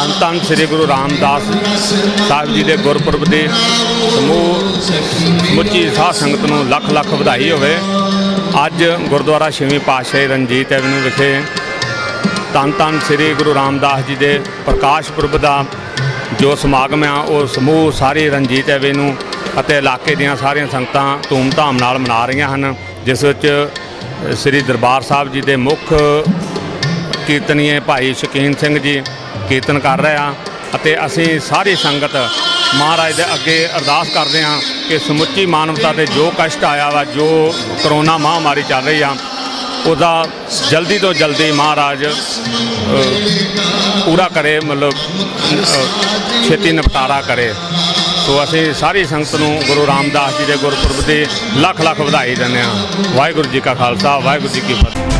ਧੰਨ ਧੰਨ ਸ੍ਰੀ ਗੁਰੂ ਰਾਮਦਾਸ ਸਾਹਿਬ ਜੀ ਦੇ ਗੁਰਪੁਰਬ ਦੇ ਸਮੂਹ ਸਮੁੱਚੀ ਸਾਧ ਸੰਗਤ ਨੂੰ ਲੱਖ ਲੱਖ ਵਧਾਈ ਹੋਵੇ। ਅੱਜ ਗੁਰਦੁਆਰਾ ਛੇਵੀਂ ਪਾਤਸ਼ਾਹੀ ਰਣਜੀਤ ਐਵਨਿਊ ਵਿਖੇ ਧੰਨ ਧੰਨ ਸ੍ਰੀ ਗੁਰੂ ਰਾਮਦਾਸ ਜੀ ਦੇ ਪ੍ਰਕਾਸ਼ ਪੁਰਬ ਦਾ ਜੋ ਸਮਾਗਮ ਆ, ਉਹ ਸਮੂਹ ਸਾਰੀ ਰਣਜੀਤ ਐਵਨਿਊ ਅਤੇ ਇਲਾਕੇ ਦੀਆਂ ਸਾਰੀਆਂ ਸੰਗਤਾਂ ਧੂਮ-ਧਾਮ ਨਾਲ ਮਨਾ ਰਹੀਆਂ ਹਨ, ਜਿਸ ਵਿੱਚ ਸ੍ਰੀ ਦਰਬਾਰ ਸਾਹਿਬ ਜੀ ਦੇ ਮੁੱਖ ਕੀਰਤਨੀਏ ਭਾਈ ਸ਼ਕੀਨ ਸਿੰਘ ਜੀ ਕੀਰਤਨ ਕਰ ਰਹੇ ਹਾਂ ਅਤੇ ਅਸੀਂ ਸਾਰੀ ਸੰਗਤ ਮਹਾਰਾਜ ਦੇ ਅੱਗੇ ਅਰਦਾਸ ਕਰਦੇ ਹਾਂ ਕਿ ਸਮੁੱਚੀ ਮਾਨਵਤਾ ਤੇ ਜੋ ਕਸ਼ਟ ਆਇਆ ਵਾ, ਜੋ ਕਰੋਨਾ ਮਹਾਮਾਰੀ ਚੱਲ ਰਹੀ ਆ, ਉਹਦਾ ਜਲਦੀ ਤੋਂ ਜਲਦੀ ਮਹਾਰਾਜ ਪੂਰਾ ਕਰੇ, ਮਤਲਬ ਛੇਤੀ ਨਿਪਟਾਰਾ ਕਰੇ। ਸੋ ਅਸੀਂ ਸਾਰੀ ਸੰਗਤ ਨੂੰ ਗੁਰੂ ਰਾਮਦਾਸ ਜੀ ਦੇ ਗੁਰਪੁਰਬ ਦੀ ਲੱਖ ਲੱਖ ਵਧਾਈ ਦਿੰਦੇ ਹਾਂ। ਵਾਹਿਗੁਰੂ ਜੀ ਕਾ ਖਾਲਸਾ, ਵਾਹਿਗੁਰੂ ਜੀ ਕੀ ਫਤਿਹ।